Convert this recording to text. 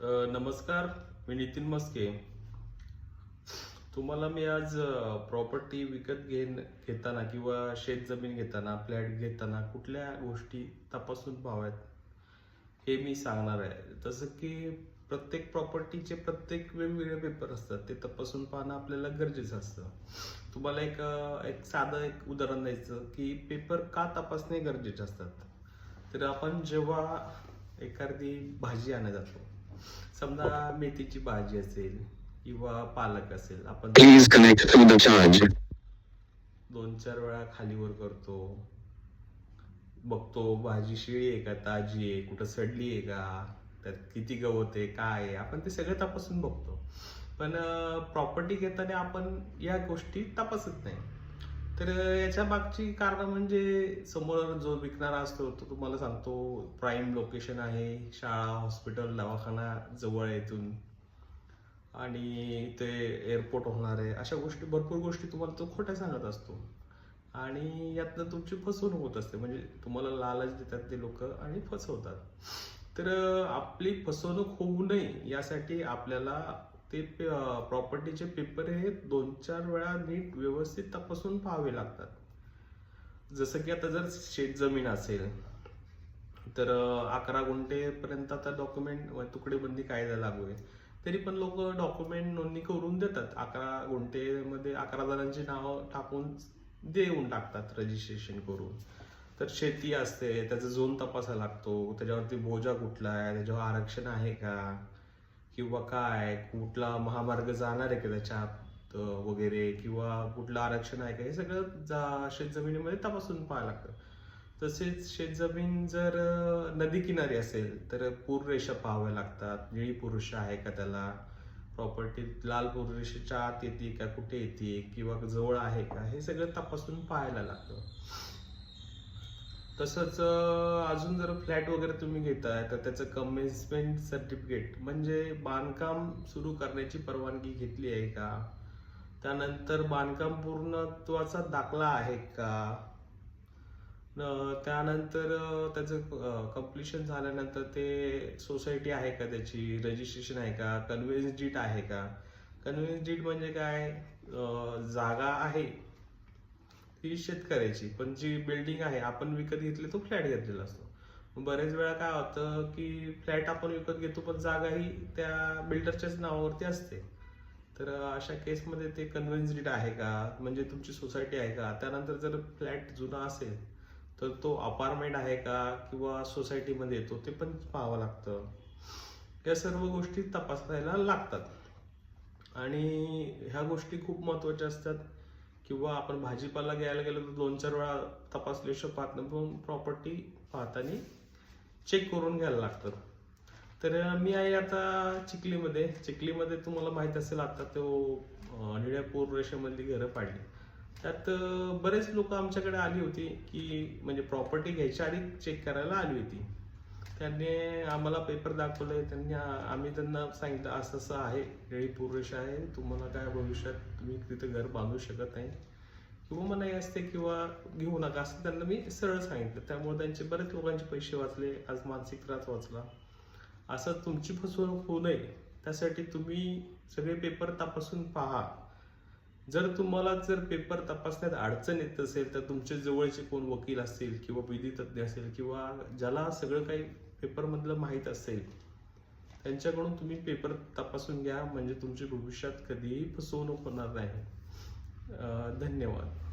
नमस्कार मी नितीन मस्के. तुम्हाला मी आज प्रॉपर्टी विकत घेण घेताना किंवा शेत जमीन घेताना फ्लॅट घेताना कुठल्या गोष्टी तपासून पाहाव्यात हे मी सांगणार आहे. जसं की प्रत्येक प्रॉपर्टीचे प्रत्येक वेगवेगळे पेपर असतात ते तपासून पाहणं आपल्याला गरजेचं असतं. तुम्हाला एक एक साधं एक उदाहरण द्यायचं की पेपर का तपासणे गरजेचे असतात? तर आपण जेव्हा एखादी भाजी आणायला जातो समजा मेथीची भाजी असेल किंवा पालक असेल आपण Please connect through the charge. दोन चार वेळा खालीवर करतो. बघतो भाजी शिळी आहे का ताजी आहे कुठं सडली आहे का त्यात किती गवत आहे काय आहे आपण ते सगळं तपासून बघतो. पण प्रॉपर्टी घेताना आपण या गोष्टी तपासत नाही. तर याच्या मागची कारण म्हणजे समोर जो विकणारा असतो तो तुम्हाला सांगतो प्राईम लोकेशन आहे शाळा हॉस्पिटल दवाखाना जवळ आहे इथून. आणि ते एअरपोर्ट होणार आहे. अशा गोष्टी भरपूर गोष्टी तुम्हाला तो खोट्या सांगत असतो. आणि यातनं तुमची फसवणूक होत असते. म्हणजे तुम्हाला लालच देतात ते लोक आणि फसवतात. तर आपली फसवणूक होऊ नये यासाठी आपल्याला ते प्रॉपर्टीचे पेपर हे दोन चार वेळा नीट व्यवस्थित तपासून पाहावे लागतात. जसं की आता जर शेत जमीन असेल तर अकरा गुंठेपर्यंत आता डॉक्युमेंट तुकडेबंदी कायदा लागू आहे. तरी पण लोक डॉक्युमेंट नोंदणी करून देतात. अकरा गुंठेमध्ये अकरा जणांची नावं टाकून देऊन टाकतात रजिस्ट्रेशन करून. तर शेती असते त्याचा झोन तपासा लागतो त्याच्यावरती बोजा कुठला आहे त्याच्यावर आरक्षण आहे का? किंवा काय कुठला महामार्ग जाणार आहे का त्याच्यात वगैरे किंवा कुठलं आरक्षण आहे का हे सगळं जा शेतजमिनीमध्ये तपासून पाहायला लागतं. तसेच शेतजमीन जर नदी किनारी असेल तर पूररेषा पाहाव्या लागतात. निळी पुरुष आहे का त्याला? प्रॉपर्टी लाल पूररेषेच्या आत येते का कुठे येते किंवा जवळ आहे का हे सगळं तपासून पाहायला लागतं. तसंच अजून फ्लॅट वगैरे तुम्ही घेताय तर त्याचं कमेन्समेंट सर्टिफिकेट म्हणजे बांधकाम सुरू करण्याची परवानगी घेतली आहे का? त्यानंतर बांधकाम पूर्णत्वाचा दाखला आहे का? त्यानंतर त्याचं कम्प्लिशन झाल्यानंतर ते सोसायटी आहे का त्याची? रजिस्ट्रेशन आहे का? कन्व्हेन्स डीट आहे का? कन्व्हेन्स डीट म्हणजे काय? जागा आहे ती शेतकऱ्याची पण जी बिल्डिंग आहे आपण विकत घेतली तो फ्लॅट घेतलेला असतो. बरेच वेळा काय होतं की फ्लॅट आपण विकत घेतो पण जागा ही त्या बिल्डरच्याच नावावरती असते. तर अशा केसमध्ये ते कन्व्हिन्स्ड आहे का? म्हणजे तुमची सोसायटी आहे का? त्यानंतर जर फ्लॅट जुना असेल तर तो अपार्टमेंट आहे का? किंवा सोसायटीमध्ये येतो ते पण पाहावं लागतं. या सर्व गोष्टी तपासायला लागतात. आणि ह्या गोष्टी खूप महत्त्वाच्या असतात. किंवा आपण भाजीपाला घ्यायला गेलो तर दोन चार वेळा तपासल्याशिवाय पाहत नाही पण प्रॉपर्टी पाहताना चेक करून घ्यायला लागतात. तर मी आहे आता चिखलीमध्ये. चिखलीमध्ये तुम्हाला माहीत असेल आता तो निळ्या पूर रेषेमधली घरं पाडली. त्यात बरेच लोक आमच्याकडे आली होती की म्हणजे प्रॉपर्टी घ्यायच्या आधी चेक करायला आली होती. त्यांनी आम्हाला पेपर दाखवले त्यांनी आम्ही त्यांना सांगितलं असं असं आहे निळी पूररेषा आहे. तुम्हाला काय भविष्यात तुम्ही तिथं घर बांधू शकत नाही. किंवा मनाई असते किंवा घेऊ नका असं त्यांना मी सरळ सांगितलं. त्यामुळे त्यांचे बरेच लोकांचे पैसे वाचले आज मानसिक त्रास वाचला. असं तुमची फसवणूक होऊ नये. त्यासाठी तुम्ही सगळे पेपर तपासून पहा. जर तुम्हाला जर पेपर तपासण्यात अडचण येत असेल तर तुमचे जवळचे कोण वकील असतील किंवा विधी तज्ज्ञ असेल किंवा ज्याला सगळं काही पेपरमधलं माहीत असेल त्यांच्याकडून तुम्ही पेपर तपासून घ्या. म्हणजे तुमची भविष्यात कधीही फसवणूक होणार नाही. धन्यवाद.